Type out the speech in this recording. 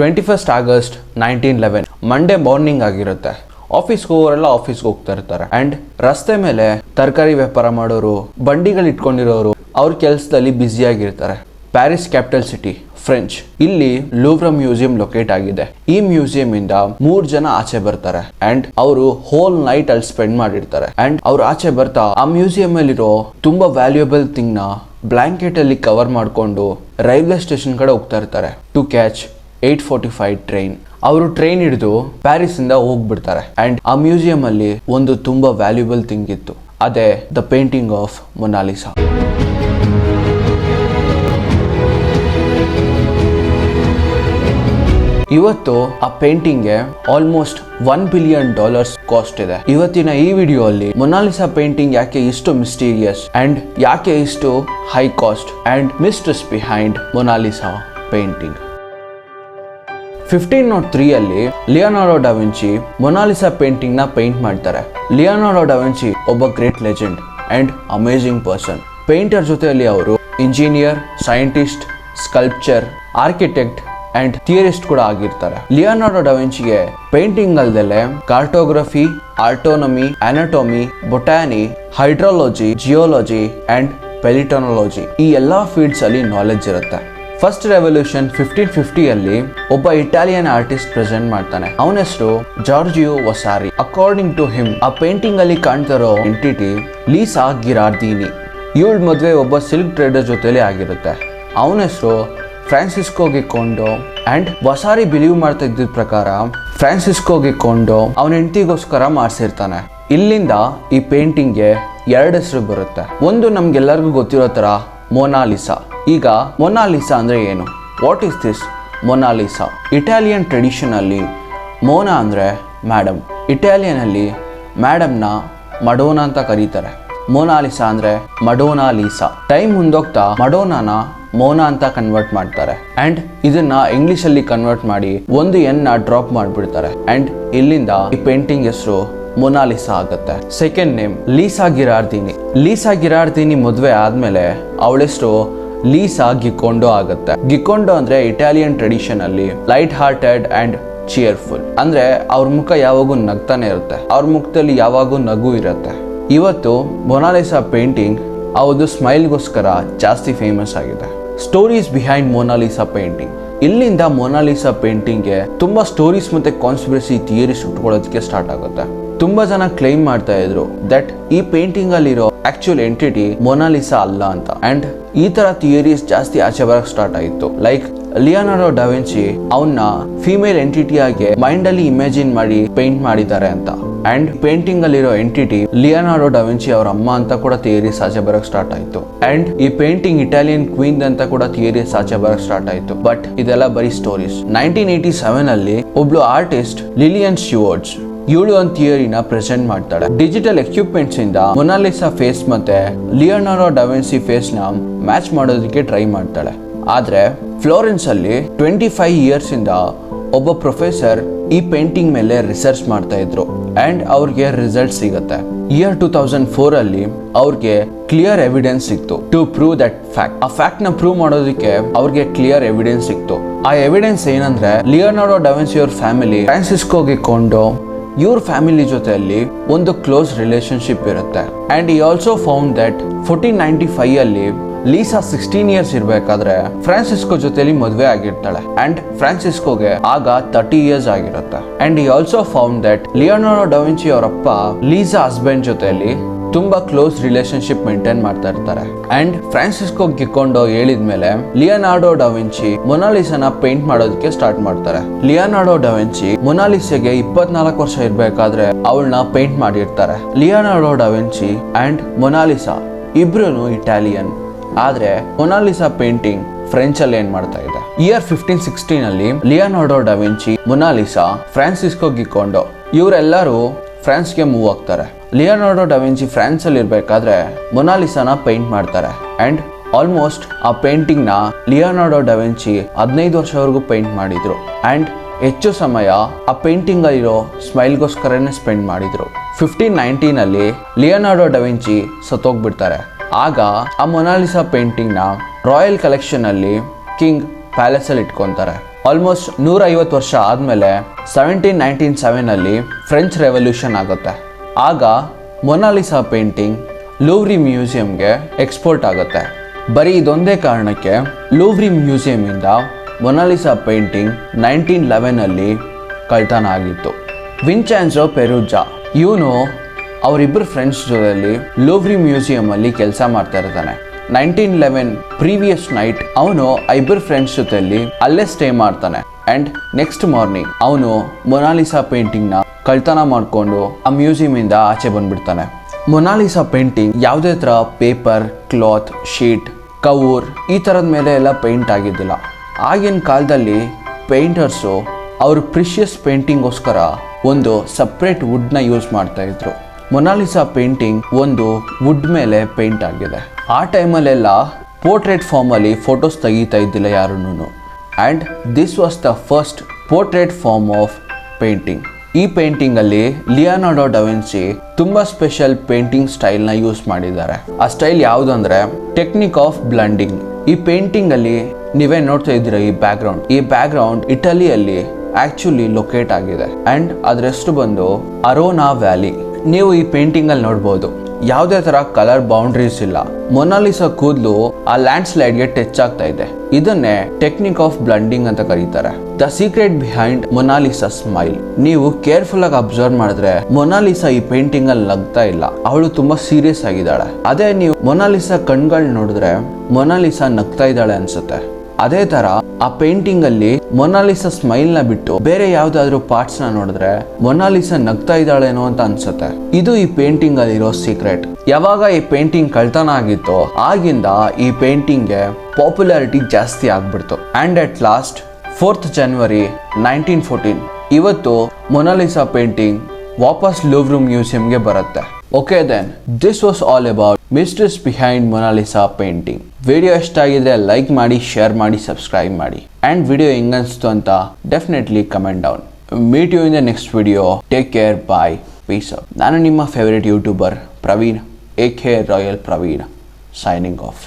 Twenty first August nineteen eleven Monday morning ಆಗಿರುತ್ತೆ ಆಫೀಸ್ಗೆ ಹೋಗೋರೆಲ್ಲ ಆಫೀಸ್ಗೆ ಹೋಗ್ತಾ ಇರ್ತಾರೆ. ಅಂಡ್ ರಸ್ತೆ ಮೇಲೆ ತರಕಾರಿ ವ್ಯಾಪಾರ ಮಾಡೋರು, ಬಂಡಿಗಳು ಇಟ್ಕೊಂಡಿರೋರು, ಅವ್ರ ಕೆಲಸದಲ್ಲಿ ಬ್ಯುಸಿ ಆಗಿರ್ತಾರೆ. ಪ್ಯಾರಿಸ್ ಕ್ಯಾಪಿಟಲ್ ಸಿಟಿ ಫ್ರೆಂಚ್ ಇಲ್ಲಿ ಲೂವ್ರ ಮ್ಯೂಸಿಯಂ ಲೊಕೇಟ್ ಆಗಿದೆ. ಈ ಮ್ಯೂಸಿಯಂ ಇಂದ ಮೂರ್ ಜನ ಆಚೆ ಬರ್ತಾರೆ. ಅಂಡ್ ಅವರು ಹೋಲ್ ನೈಟ್ ಅಲ್ಲಿ ಸ್ಪೆಂಡ್ ಮಾಡಿರ್ತಾರೆ. ಅಂಡ್ ಅವ್ರು ಆಚೆ ಬರ್ತಾ ಆ ಮ್ಯೂಸಿಯಂ ಅಲ್ಲಿರೋ ತುಂಬಾ ವ್ಯಾಲ್ಯೂಯಬಲ್ ಥಿಂಗ್ನ ಬ್ಲಾಂಕೆಟ್ ಅಲ್ಲಿ ಕವರ್ ಮಾಡ್ಕೊಂಡು ರೈಲ್ವೆ ಸ್ಟೇಷನ್ ಕಡೆ ಹೋಗ್ತಾ ಇರ್ತಾರೆ. To catch at forty five train ಅವರು ಟ್ರೈನ್ ಹಿಡಿದು ಪ್ಯಾರಿಸ್ ಇಂದ ಹೋಗ್ಬಿಡ್ತಾರೆ. ಅಂಡ್ ಆ ಮ್ಯೂಸಿಯಂ ಅಲ್ಲಿ ಒಂದು ತುಂಬಾ ವ್ಯಾಲ್ಯೂಬಲ್ ಥಿಂಗ್ ಇತ್ತು. ಅದೇ ದ ಪೇಂಟಿಂಗ್ ಆಫ್ ಮೊನಾಲಿಸಾ ಇವತ್ತು ಆ ಪೇಂಟಿಂಗ್ಗೆ almost one billion dollars cost ಇದೆ. ಇವತ್ತಿನ ಈ ವಿಡಿಯೋ ಅಲ್ಲಿ ಮೊನಾಲಿಸಾ ಪೇಂಟಿಂಗ್ ಯಾಕೆ ಇಷ್ಟು ಮಿಸ್ಟೀರಿಯಸ್ ಅಂಡ್ ಯಾಕೆ ಇಷ್ಟು high cost and mistress behind Mona Lisa painting fifteen nought three ಅಲ್ಲಿ Leonardo da Vinci Mona Lisa ಪೇಂಟಿಂಗ್ನ paint ಮಾಡ್ತಾರೆ. ಲಿಯೋನಾರ್ಡೋ ಡಾವಿಂಚಿ ಒಬ್ಬ great legend and amazing person painter ಜೊತೆಯಲ್ಲಿ ಅವರು engineer scientist sculpture architect and theorist ಕೂಡ ಆಗಿರ್ತಾರೆ. Leonardo ಡವೆಂಚಿಗೆ painting ಅಲ್ದಲೆ cartography astronomy anatomy botany hydrology geology and paleontology ಈ ಎಲ್ಲಾ ಫೀಲ್ಡ್ಸ್ ಅಲ್ಲಿ ನಾಲೆಡ್ಜ್ ಇರುತ್ತೆ. ಫಸ್ಟ್ ರೆವಲ್ಯೂಷನ್ ಫಿಫ್ಟೀನ್ ಫಿಫ್ಟಿಯಲ್ಲಿ ಒಬ್ಬ ಇಟಾಲಿಯನ್ ಆರ್ಟಿಸ್ಟ್ ಪ್ರೆಸೆಂಟ್ ಮಾಡ್ತಾನೆ. ಅವನ ಹೆಸರು Giorgio Vasari according to him ಆ ಪೇಂಟಿಂಗ್ ಅಲ್ಲಿ ಕಾಣ್ತಿರೋ ಎಂಟಿಟಿ ಲೀಸಾ ಗಿರಾರ್ದಿನಿ ಇವಳ ಮದುವೆ ಒಬ್ಬ ಸಿಲ್ಕ್ ಟ್ರೇಡರ್ ಜೊತೆಲಿ ಆಗಿರುತ್ತೆ. ಅವನ ಹೆಸರು Francesco Giocondo and Vasari believe ಮಾಡ್ತಾ ಇದ್ದ ಪ್ರಕಾರ ಫ್ರಾನ್ಸಿಸ್ಕೋ ಕೊಂಡು ಅವನ ಹೆಂಡತಿಗೋಸ್ಕರ ಮಾಡಿಸಿರ್ತಾನೆ. ಇಲ್ಲಿಂದ ಈ ಪೇಂಟಿಂಗ್ಗೆ ಎರಡು ಹೆಸರು ಬರುತ್ತೆ. ಒಂದು ನಮ್ಗೆಲ್ಲರಿಗೂ ಗೊತ್ತಿರೋ ತರ ಮೊನಾಲಿಸಾ ಈಗ ಮೊನಾಲಿಸಾ ಅಂದ್ರೆ ಏನು? What is this Mona Lisa Italian tradition ಅಲ್ಲಿ ಮೋನಾ ಅಂದ್ರೆ ಮ್ಯಾಡಮ್ ಇಟಾಲಿಯನ್ ಅಲ್ಲಿ ಮೇಡಮ್ನ ಮಡೋನಾ ಅಂತ ಕರೀತಾರೆ. ಮೊನಾಲಿಸಾ ಅಂದ್ರೆ ಮಡೋನಾ ಲೀಸಾ ಟೈಮ್ ಮುಂದೋಗ್ತಾ ಮಡೋನಾನ ಮೋನಾ ಅಂತ ಕನ್ವರ್ಟ್ ಮಾಡ್ತಾರೆ. ಅಂಡ್ ಇದನ್ನ ಇಂಗ್ಲಿಷ್ ಅಲ್ಲಿ ಕನ್ವರ್ಟ್ ಮಾಡಿ ಒಂದು ಎನ್ನ ಡ್ರಾಪ್ ಮಾಡಿಬಿಡ್ತಾರೆ. ಅಂಡ್ ಇಲ್ಲಿಂದ ಈ ಪೇಂಟಿಂಗ್ ಹೆಸರು ಮೊನಾಲಿಸಾ ಆಗುತ್ತೆ. Second name Lisa Gherardini Lisa Gherardini ಮದುವೆ ಆದ್ಮೇಲೆ ಅವಳೆಷ್ಟು ಲೀಸಾ ಗಿಕೊಂಡೋ ಆಗುತ್ತೆ. ಗಿಕೊಂಡೋ ಅಂದ್ರೆ ಇಟಾಲಿಯನ್ ಟ್ರೆಡಿಷನ್ ಅಲ್ಲಿ ಲೈಟ್ ಹಾರ್ಟೆಡ್ ಅಂಡ್ ಚಿಯರ್ಫುಲ್ ಅಂದ್ರೆ ಅವ್ರ ಮುಖ ಯಾವಾಗೂ ನಗ್ತಾನೆ ಇರುತ್ತೆ. ಅವ್ರ ಮುಖದಲ್ಲಿ ಯಾವಾಗೂ ನಗು ಇರುತ್ತೆ. ಇವತ್ತು ಮೊನಾಲಿಸಾ ಪೇಂಟಿಂಗ್ ಆ ಸ್ಮೈಲ್ಗೋಸ್ಕರ ಜಾಸ್ತಿ ಫೇಮಸ್ ಆಗಿದೆ. Stories behind Mona Lisa painting ಇಲ್ಲಿಂದ ಮೊನಾಲಿಸಾ ಪೇಂಟಿಂಗ್ಗೆ ತುಂಬಾ ಸ್ಟೋರೀಸ್ ಮತ್ತೆ ಕಾನ್ಸ್ಪಿರಸಿ ಥಿಯರೀಸ್ ಉಟ್ಕೊಳ್ಳೋದಕ್ಕೆ ಸ್ಟಾರ್ಟ್ ಆಗುತ್ತೆ. ತುಂಬಾ ಜನ ಕ್ಲೈಮ್ ಮಾಡ್ತಾ ಇದ್ರು ದಟ್ ಈ ಪೇಂಟಿಂಗ್ ಅಲ್ಲಿರೋ ಆಕ್ಚುಯಲ್ ಎಂಟಿಟಿ ಮೊನಾಲಿಸಾ ಅಲ್ಲ ಅಂತ. ಅಂಡ್ ಈ ತರ ಥಿಯರೀಸ್ ಜಾಸ್ತಿ ಆಚೆ ಬರಕ್ ಸ್ಟಾರ್ಟ್ ಆಯಿತು ಲೈಕ್ ಲಿಯೋನಾರ್ಡೋ ಡಾವಿನ್ಸಿ ಅವನ್ನ ಫಿಮೇಲ್ ಎಂಟಿಟಿ ಆಗಿ ಮೈಂಡ್ ಅಲ್ಲಿ ಇಮ್ಯಾಜಿನ್ ಮಾಡಿ ಪೇಂಟ್ ಮಾಡಿದ್ದಾರೆ ಅಂತ. ಅಂಡ್ ಪೇಂಟಿಂಗ್ ಅಲ್ಲಿರೋ ಎಂಟಿಟಿ ಲಿಯೋನಾರ್ಡೋ ಡಾವಿನ್ಸಿ ಅವರ ಅಮ್ಮ ಅಂತ ಕೂಡ ಥಿಯರಿ ಸಾಚೆ ಬರಕ್ ಸ್ಟಾರ್ಟ್ ಆಯ್ತು. ಅಂಡ್ ಈ ಪೇಂಟಿಂಗ್ ಇಟಾಲಿಯನ್ ಕ್ವೀನ್ ಅಂತ ಕೂಡ ಥಿಯರಿ ಸಾಚೆ ಬರಕ್ ಸ್ಟಾರ್ಟ್ ಆಯ್ತು. ಬಟ್ ಇದೆಲ್ಲ ಬರೀ ಸ್ಟೋರೀಸ್. ನೈನ್ಟೀನ್ ಏಯ್ಟಿ ಸೆವೆನ್ ಅಲ್ಲಿ ಒಬ್ಳು ಆರ್ಟಿಸ್ಟ್ ಲಿಲಿಯನ್ ಶಿವರ್ಡ್ಸ್ ಇವಳು ಒಂದು ಥಿಯರಿನ ಪ್ರೆಸೆಂಟ್ ಮಾಡ್ತಾಳೆ. ಡಿಜಿಟಲ್ ಎಕ್ವಿಪ್ಮೆಂಟ್ಸ್ ಇಂದ ಮೊನಾಲಿಸಾ ಫೇಸ್ ಮತ್ತೆ ಲಿಯೋನಾರೋ ಡವೆನ್ಸಿ ಫೇಸ್ನ ಮ್ಯಾಚ್ ಮಾಡೋದಕ್ಕೆ ಟ್ರೈ ಮಾಡ್ತಾಳೆ. ಆದ್ರೆ ಫ್ಲೋರೆನ್ಸ್ ಅಲ್ಲಿ ಟ್ವೆಂಟಿ ಫೈವ್ ಇಯರ್ಸ್ ಇಂದ ಒಬ್ಬ ಪ್ರೊಫೆಸರ್ ಈ ಪೇಂಟಿಂಗ್ ಮೇಲೆ ರಿಸರ್ಚ್ ಮಾಡ್ತಾ ಇದ್ರು ಅಂಡ್ ಅವ್ರಿಗೆ ರಿಸಲ್ಟ್ ಸಿಗುತ್ತೆ. ಇಯರ್ ಟೂ ತೌಸಂಡ್ ಫೋರ್ ಅಲ್ಲಿ ಅವ್ರಿಗೆ ಕ್ಲಿಯರ್ ಎವಿಡೆನ್ಸ್ ಸಿಕ್ತು ಟು ಪ್ರೂವ್ ದಟ್ ಫ್ಯಾಕ್ಟ್ ಆ ಫ್ಯಾಕ್ಟ್ನ ಪ್ರೂವ್ ಮಾಡೋದಕ್ಕೆ ಅವ್ರಿಗೆ ಕ್ಲಿಯರ್ ಎವಿಡೆನ್ಸ್ ಸಿಕ್ತು. ಆ ಎವಿಡೆನ್ಸ್ ಏನಂದ್ರೆ ಲಿಯೋನಾರ್ಡೋ ಡವೆನ್ಸ್ ಅವ್ರ ಫ್ಯಾಮಿಲಿ ಫ್ರಾನ್ಸಿಸ್ಕೋಗೆ ಕೊಂಡು ಇವ್ರ ಫ್ಯಾಮಿಲಿ ಜೊತೆಯಲ್ಲಿ ಒಂದು ಕ್ಲೋಸ್ ರಿಲೇಶನ್ಶಿಪ್ ಇರುತ್ತೆ. ಅಂಡ್ ಈ also found that fourteen ninety five ಅಲ್ಲಿ ಲೀಸಾ ಸಿಕ್ಸ್ಟೀನ್ ಇಯರ್ಸ್ ಇರ್ಬೇಕಾದ್ರೆ ಫ್ರಾನ್ಸಿಸ್ಕೋ ಜೊತೆಲಿ ಮದುವೆ ಆಗಿರ್ತಾಳೆ. ಅಂಡ್ ಫ್ರಾನ್ಸಿಸ್ಕೋಗೆ ಆಗ ತರ್ಟಿ ಇಯರ್ಸ್ ಆಗಿರುತ್ತೆ. ಅಂಡ್ ಈ also found that Leonardo da Vinci ಅವರಪ್ಪ ಲೀಸಾ ಹಸ್ಬೆಂಡ್ ಜೊತೆಯಲ್ಲಿ ತುಂಬಾ ಕ್ಲೋಸ್ ರಿಲೇಶನ್ಶಿಪ್ ಮೇಂಟೈನ್ ಮಾಡ್ತಾ ಇರ್ತಾರೆ. ಅಂಡ್ ಫ್ರಾನ್ಸಿಸ್ಕೋ ಗಿಕೊಂಡು ಹೇಳಿದ್ಮೇಲೆ ಲಿಯೋನಾರ್ಡೋ ಡವಿನ್ಚಿ ಮೊನಾಲಿಸನ ಪೇಂಟ್ ಮಾಡೋದಕ್ಕೆ ಸ್ಟಾರ್ಟ್ ಮಾಡ್ತಾರೆ. ಲಿಯೋನಾರ್ಡೋ ಡವಿನ್ಚಿ ಮೊನಾಲಿಸಗೆ ಇಪ್ಪತ್ನಾಲ್ಕು ವರ್ಷ ಇರ್ಬೇಕಾದ್ರೆ ಅವಳನ್ನ ಪೇಂಟ್ ಮಾಡಿರ್ತಾರೆ. Leonardo da Vinci and Mona Lisa ಇಬ್ರು ಇಟಾಲಿಯನ್ ಆದ್ರೆ ಮೊನಾಲಿಸಾ ಪೇಂಟಿಂಗ್ ಫ್ರೆಂಚ್ ಅಲ್ಲಿ ಏನ್ ಮಾಡ್ತಾ ಇದೆ? ಇಯರ್ ಫಿಫ್ಟೀನ್ ಸಿಕ್ಸ್ಟೀನ್ ಅಲ್ಲಿ Leonardo da Vinci Mona Lisa Francesco Giocondo ಇವರೆಲ್ಲರೂ ಫ್ರಾನ್ಸ್ಗೆ ಮೂವ್ ಆಗ್ತಾರೆ. ಲಿಯೋನಾರ್ಡೋ ಡಾವಿಂಚಿ ಫ್ರಾನ್ಸ್ ಅಲ್ಲಿ ಇರ್ಬೇಕಾದ್ರೆ ಮೊನಾಲಿಸಾನ ಪೇಂಟ್ ಮಾಡ್ತಾರೆ. ಅಂಡ್ ಆಲ್ಮೋಸ್ಟ್ ಆ ಪೇಂಟಿಂಗ್ನ ಲಿಯೋನಾರ್ಡೋ ಡಾವಿಂಚಿ ಹದಿನೈದು ವರ್ಷವರೆಗೂ ಪೇಂಟ್ ಮಾಡಿದ್ರು. ಅಂಡ್ ಹೆಚ್ಚು ಸಮಯ ಆ ಪೇಂಟಿಂಗ್ ಅಲ್ಲಿರೋ ಸ್ಮೈಲ್ಗೋಸ್ಕರನೇ ಸ್ಪೆಂಡ್ ಮಾಡಿದ್ರು. ಫಿಫ್ಟೀನ್ ನೈನ್ಟೀನ್ ಅಲ್ಲಿ ಲಿಯೋನಾರ್ಡೋ ಡವಿನ್ಚಿ ಸತ್ತೋಗ್ಬಿಡ್ತಾರೆ. ಆಗ ಆ ಮೊನಾಲಿಸಾ ಪೇಂಟಿಂಗ್ನ ರಾಯಲ್ ಕಲೆಕ್ಷನ್ ಅಲ್ಲಿ ಕಿಂಗ್ ಪ್ಯಾಲೇಸ್ ಅಲ್ಲಿ ಇಟ್ಕೊಂತಾರೆ. ಆಲ್ಮೋಸ್ಟ್ ನೂರ ಐವತ್ತು ವರ್ಷ ಆದಮೇಲೆ ಸೆವೆಂಟೀನ್ ನೈನ್ಟೀನ್ ಸೆವೆನಲ್ಲಿ ಫ್ರೆಂಚ್ ರೆವಲ್ಯೂಷನ್ ಆಗುತ್ತೆ. ಆಗ ಮೊನಾಲಿಸಾ ಪೇಂಟಿಂಗ್ ಲೂವ್ರಿ ಮ್ಯೂಸಿಯಂಗೆ ಎಕ್ಸ್ಪೋರ್ಟ್ ಆಗುತ್ತೆ. ಬರೀ ಇದೊಂದೇ ಕಾರಣಕ್ಕೆ ಲೂವ್ರಿ ಮ್ಯೂಸಿಯಂನಿಂದ ಮೊನಾಲಿಸಾ ಪೇಂಟಿಂಗ್ ನೈನ್ಟೀನ್ ಲೆವೆನಲ್ಲಿ ಕಳ್ತನ ಆಗಿತ್ತು. ವಿನ್ಚಾನ್ಸೋ ಪೆರುಜಾ ಇವನು ಅವರಿಬ್ಬರು ಫ್ರೆಂಡ್ಸ್ ಜೊತೆಯಲ್ಲಿ ಲೋವ್ರಿ ಮ್ಯೂಸಿಯಂ ಅಲ್ಲಿ ಕೆಲಸ ಮಾಡ್ತಾ ಇರ್ತಾನೆ. ನೈನ್ಟೀನ್ ಲೆವೆನ್ ಪ್ರೀವಿಯಸ್ ನೈಟ್ ಅವನು ಇಬ್ಬರು ಫ್ರೆಂಡ್ಸ್ ಜೊತೆಯಲ್ಲಿ ಅಲ್ಲೇ ಸ್ಟೇ ಮಾಡ್ತಾನೆ. ಅಂಡ್ ನೆಕ್ಸ್ಟ್ ಮಾರ್ನಿಂಗ್ ಅವನು ಮೊನಾಲಿಸಾ ಪೇಂಟಿಂಗ್ನ ಕಳ್ತನ ಮಾಡಿಕೊಂಡು ಆ ಮ್ಯೂಸಿಯಂ ಇಂದ ಆಚೆ ಬಂದ್ಬಿಡ್ತಾನೆ. ಮೊನಾಲಿಸಾ ಪೇಂಟಿಂಗ್ ಯಾವುದೇ ಥರ ಪೇಪರ್ ಕ್ಲಾತ್ ಶೀಟ್ ಕವರ್ ಈ ಥರದ ಮೇಲೆ ಎಲ್ಲ ಪೇಂಟ್ ಆಗಿದ್ದಿಲ್ಲ. ಆಗಿನ ಕಾಲದಲ್ಲಿ ಪೇಂಟರ್ಸು ಅವ್ರ ಪ್ರಿಷಿಯಸ್ ಪೇಂಟಿಂಗೋಸ್ಕರ ಒಂದು ಸಪ್ರೇಟ್ ವುಡ್ನ ಯೂಸ್ ಮಾಡ್ತಾ ಇದ್ರು. ಮೊನಾಲಿಸಾ ಪೇಂಟಿಂಗ್ ಒಂದು ವುಡ್ ಮೇಲೆ ಪೇಂಟ್ ಆಗಿದೆ. ಆ ಟೈಮಲ್ಲೆಲ್ಲ ಪೋರ್ಟ್ರೇಟ್ ಫಾರ್ಮಲ್ಲಿ ಫೋಟೋಸ್ ತೆಗೀತಾ ಇದ್ದಿಲ್ಲ ಯಾರನ್ನೂ. And this was the first portrait form of painting. ಈ ಪೇಂಟಿಂಗ್ ಅಲ್ಲಿ ಲಿಯಾನಾರ್ಡೋ ಡವೆನ್ಸಿ ತುಂಬಾ ಸ್ಪೆಷಲ್ ಪೇಂಟಿಂಗ್ ಸ್ಟೈಲ್ನ ಯೂಸ್ ಮಾಡಿದ್ದಾರೆ. ಆ ಸ್ಟೈಲ್ ಯಾವುದಂದ್ರೆ ಟೆಕ್ನಿಕ್ ಆಫ್ ಬ್ಲಂಡಿಂಗ್. ಈ ಪೇಂಟಿಂಗ್ ಅಲ್ಲಿ ನೀವೇ ನೋಡ್ತಾ ಇದ್ದೀರ ಈ ಬ್ಯಾಕ್ ಗ್ರೌಂಡ್ ಈ ಬ್ಯಾಕ್ ಗ್ರೌಂಡ್ ಇಟಲಿಯಲ್ಲಿ ಆಕ್ಚುಲಿ ಲೊಕೇಟ್ ಆಗಿದೆ. ಅಂಡ್ ಅದರಷ್ಟು ಬಂದು ಅರೋನಾ ವ್ಯಾಲಿ. ನೀವು ಈ ಪೇಂಟಿಂಗ್ ಅಲ್ಲಿ ನೋಡ್ಬೋದು. ಯಾವುದೇ ತರ ಕಲರ್ ಬೌಂಡ್ರೀಸ್ ಇಲ್ಲ. ಮೊನಾಲಿಸಾ ಕೂದಲು ಆ ಲ್ಯಾಂಡ್ ಸ್ಲೈಡ್ಗೆ ಟಚ್ ಆಗ್ತಾ ಇದೆ. ಇದನ್ನೇ ಟೆಕ್ನಿಕ್ ಆಫ್ ಬ್ಲಂಡಿಂಗ್ ಅಂತ ಕರೀತಾರೆ. The secret behind Mona Lisa smile ನೀವು ಕೇರ್ಫುಲ್ ಆಗಿ ಅಬ್ಸರ್ವ್ ಮಾಡಿದ್ರೆ ಮೊನಾಲಿಸಾ ಈ ಪೇಂಟಿಂಗ್ ಅಲ್ಲಿ ನಗ್ತಾ ಇಲ್ಲ. ಅವಳು ತುಂಬಾ ಸೀರಿಯಸ್ ಆಗಿದ್ದಾಳೆ. ಅದೇ ನೀವು ಮೊನಾಲಿಸಾ ಕಣ್ಗಳು ನೋಡಿದ್ರೆ ಮೊನಾಲಿಸಾ ನಗ್ತಾ ಇದ್ದಾಳೆ ಅನ್ಸುತ್ತೆ. ಅದೇ ತರ ಆ ಪೇಂಟಿಂಗ್ ಅಲ್ಲಿ ಮೊನಾಲಿಸ ಸ್ಮೈಲ್ನ ಬಿಟ್ಟು ಬೇರೆ ಯಾವ್ದಾದ್ರು ಪಾರ್ಟ್ಸ್ನ ನೋಡಿದ್ರೆ ಮೊನಾಲಿಸ ನಗ್ತಾ ಇದ್ದಾಳೇನೋ ಅಂತ ಅನ್ಸುತ್ತೆ. ಇದು ಈ ಪೇಂಟಿಂಗ್ ಅಲ್ಲಿರೋ ಸೀಕ್ರೆಟ್ ಯಾವಾಗ ಈ ಪೇಂಟಿಂಗ್ ಕಳ್ತನ ಆಗಿತ್ತೋ ಆಗಿಂದ ಈ ಪೇಂಟಿಂಗ್ಗೆ ಪಾಪ್ಯುಲಾರಿಟಿ ಜಾಸ್ತಿ ಆಗ್ಬಿಡ್ತು. And at last fourth January nineteen fourteen ಇವತ್ತು ಮೊನಾಲಿಸಾ ಪೇಂಟಿಂಗ್ ವಾಪಸ್ ಲೂವ್ರು ಮ್ಯೂಸಿಯಂಗೆ ಬರುತ್ತೆ. Okay then this was all about mysteries behind Mona Lisa painting video ಇಷ್ಟ ಆಗಿದ್ರೆ ಲೈಕ್ ಮಾಡಿ ಶೇರ್ ಮಾಡಿ ಸಬ್ಸ್ಕ್ರೈಬ್ ಮಾಡಿ. ಆ್ಯಂಡ್ ವಿಡಿಯೋ ಹೆಂಗನ್ಸ್ತು ಅಂತ definitely comment down meet you in the next video take care bye peace ನಾನು ನಿಮ್ಮ favourite YouTuber Praveen A K Royal Praveen signing off